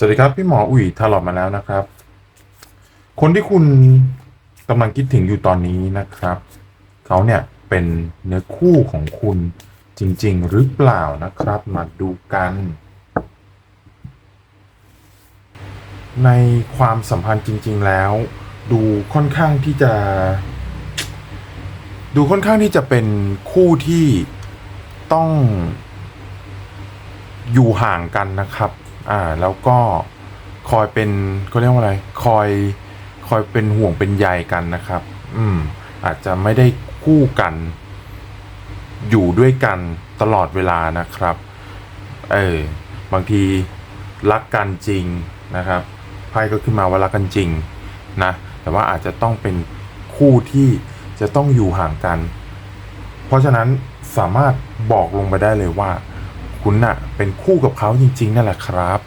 สวัสดีครับ พี่หมออุ๋ยถลอดมาแล้วนะครับ คนที่คุณกำลังคิดถึงอยู่ตอนนี้นะครับ เขาเนี่ยเป็นเนื้อคู่ของคุณจริง ๆ หรือเปล่านะครับ มาดูกัน ในความสัมพันธ์จริง ๆ แล้ว ดูค่อนข้างที่จะ ดูค่อนข้างที่จะเป็นคู่ที่ต้องอยู่ห่างกันนะครับ อ่า แล้วก็คอยเป็นเขาเรียกว่าอะไร คอยคอยเป็นห่วงเป็นใยกันนะครับ อืม อาจจะไม่ได้คู่กัน อยู่ด้วยกันตลอดเวลานะครับ เออ บางทีรักกันจริงนะครับ ไพ่ก็ขึ้นมาว่ารักกันจริงนะ แต่ว่าอาจจะต้องเป็นคู่ที่จะต้องอยู่ห่างกัน เพราะฉะนั้นสามารถบอกลงไปได้เลยว่า คุณน่ะเป็นคู่กับเขาจริง ๆ นั่นแหละครับ